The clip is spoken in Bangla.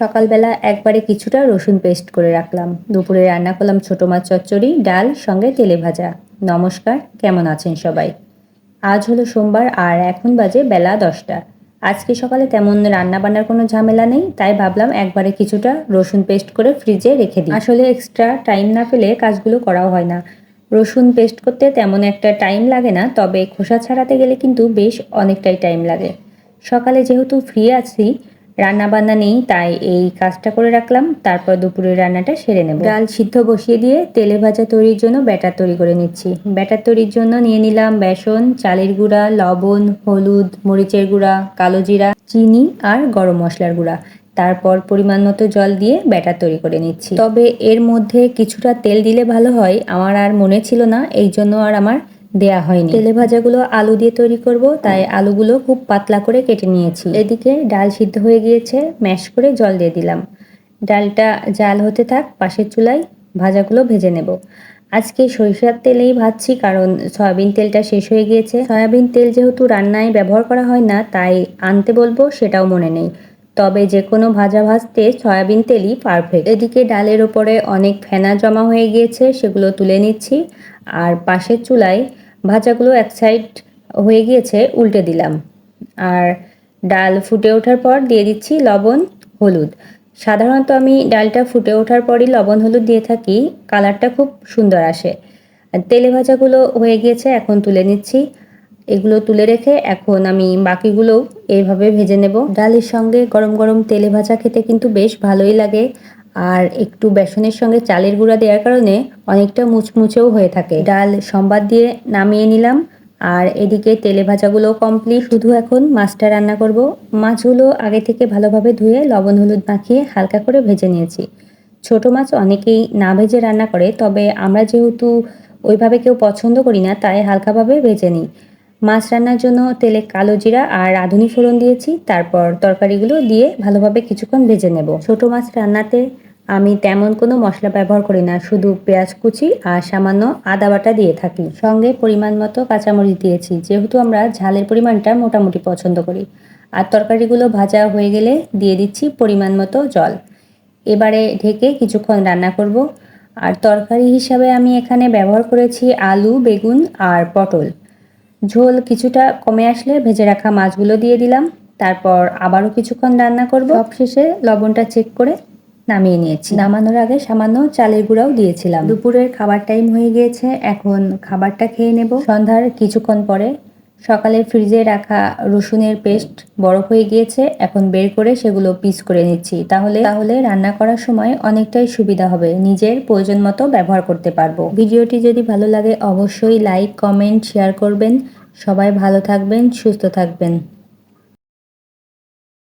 সকালবেলা একবারে কিছুটা রসুন পেস্ট করে রাখলাম। দুপুরে রান্না করলাম ছোটো মাছ চচ্চড়ি, ডাল, সঙ্গে তেলে ভাজা। নমস্কার, কেমন আছেন সবাই? আজ হলো সোমবার আর এখন বাজে বেলা দশটা। আজকে সকালে তেমন রান্না বান্নার কোনো ঝামেলা নেই, তাই ভাবলাম একবারে কিছুটা রসুন পেস্ট করে ফ্রিজে রেখে দিই। আসলে এক্সট্রা টাইম না পেলে কাজগুলো করাও হয় না। রসুন পেস্ট করতে তেমন একটা টাইম লাগে না, তবে খোসা ছাড়াতে গেলে কিন্তু বেশ অনেকটাই টাইম লাগে। সকালে যেহেতু ফ্রি আছি রান্না বান্না নেই, তাই এই কাজটা করে রাখলাম। তারপর দুপুরের রান্নাটা সেরে নেব। ডাল সিদ্ধ বসিয়ে দিয়ে তেলে ভাজা তৈরির জন্য ব্যাটার তৈরি করে নিচ্ছি। ব্যাটার তৈরির জন্য নিয়ে নিলাম বেসন, চালের গুঁড়া, লবণ, হলুদ, মরিচের গুঁড়া, কালো জিরা, চিনি আর গরম মশলার গুঁড়া। তারপর পরিমাণ মতো জল দিয়ে ব্যাটার তৈরি করে নিচ্ছি। তবে এর মধ্যে কিছুটা তেল দিলে ভালো হয়, আমার আর মনে ছিল না, এই জন্য আর আমার দেয়া হয়নি। তেলে ভাজাগুলো আলু দিয়ে তৈরি করব, তাই আলুগুলো খুব পাতলা করে কেটে নিয়েছি। এদিকে ডাল সিদ্ধ হয়ে গিয়েছে, ম্যাশ করে জল দিয়ে দিলাম। ডালটা জাল হতে থাক, পাশের চুলায় ভাজাগুলো ভেজে নেব। আজকে সরিষার তেলেই ভাজছি, কারণ সয়াবিন তেলটা শেষ হয়ে গিয়েছে। সয়াবিন তেল যেহেতু রান্নায় ব্যবহার করা হয় না, তাই আনতে বলব সেটাও মনে নেই। তবে যে কোনো ভাজা ভাজতে সয়াবিন তেলই পারফেক্ট এদিকে ডালের ওপরে অনেক ফেনা জমা হয়ে গিয়েছে, সেগুলো তুলে নিচ্ছি। আর পাশের চুলায় ভাজাগুলো এক সাইড হয়ে গিয়েছে, উল্টে দিলাম। আর ডাল ফুটে ওঠার পর দিয়ে দিচ্ছি লবণ, হলুদ। সাধারণত আমি ডালটা ফুটে ওঠার পরই লবণ, হলুদ দিয়ে থাকি, কালারটা খুব সুন্দর আসে। তেলে ভাজাগুলো হয়ে গিয়েছে, এখন তুলে নিচ্ছি। এগুলো তুলে রেখে এখন আমি বাকিগুলোও এইভাবে ভেজে নেব। ডালের সঙ্গে গরম গরম তেলে ভাজা খেতে কিন্তু বেশ ভালোই লাগে। আর একটু বেসনের সঙ্গে চালের গুঁড়া দেওয়ার কারণে অনেকটা মুচমুচেও হয়ে থাকে। ডাল সম্বাদ দিয়ে নামিয়ে নিলাম। আর এদিকে তেলে ভাজাগুলো কমপ্লিট শুধু এখন মাছটা রান্না করব। মাছগুলো আগে থেকে ভালোভাবে ধুয়ে লবণ হলুদ মাখিয়ে হালকা করে ভেজে নিয়েছি। ছোট মাছ অনেকেই না ভেজে রান্না করে, তবে আমরা যেহেতু ওইভাবে কেউ পছন্দ করি না, তাই হালকাভাবে ভেজে নিই। মাছ রান্নার জন্য তেলে কালো জিরা আর রাঁধুনি ফোড়ন দিয়েছি। তারপর তরকারিগুলো দিয়ে ভালোভাবে কিছুক্ষণ ভেজে নেব। ছোট মাছ রান্নাতে আমি তেমন কোনো মশলা ব্যবহার করি না, শুধু পেঁয়াজ কুচি আর সামান্য আদা বাটা দিয়ে থাকি। সঙ্গে পরিমাণ মতো কাঁচামরিচ দিয়েছি, যেহেতু আমরা ঝালের পরিমাণটা মোটামুটি পছন্দ করি। আর তরকারিগুলো ভাজা হয়ে গেলে দিয়ে দিচ্ছি পরিমাণ মতো জল। এবারে ঢেকে কিছুক্ষণ রান্না করব। আর তরকারি হিসাবে আমি এখানে ব্যবহার করেছি আলু, বেগুন আর পটল। ঝোল কিছুটা কমে আসলে ভেজে রাখা মাছগুলো দিয়ে দিলাম। তারপর আবারও কিছুক্ষণ রান্না করব। শেষে লবণটা চেক করে নামিয়ে নিয়েছি। নামানোর আগে সামান্য চালের গুঁড়াও দিয়েছিলাম। দুপুরের খাবার টাইম হয়ে গিয়েছে, এখন খাবারটা খেয়ে নেব। সন্ধ্যার কিছুক্ষণ পরে সকালে ফ্রিজে রাখা রসুনের পেস্ট বরফ হয়ে গিয়েছে, এখন বের করে সেগুলো পিস করে নিচ্ছি। তাহলে তাহলে রান্না করার সময় অনেকটাই সুবিধা হবে, নিজের প্রয়োজন মতো ব্যবহার করতে পারব। ভিডিওটি যদি ভালো লাগে অবশ্যই লাইক, কমেন্ট, শেয়ার করবেন। সবাই ভালো থাকবেন, সুস্থ থাকবেন।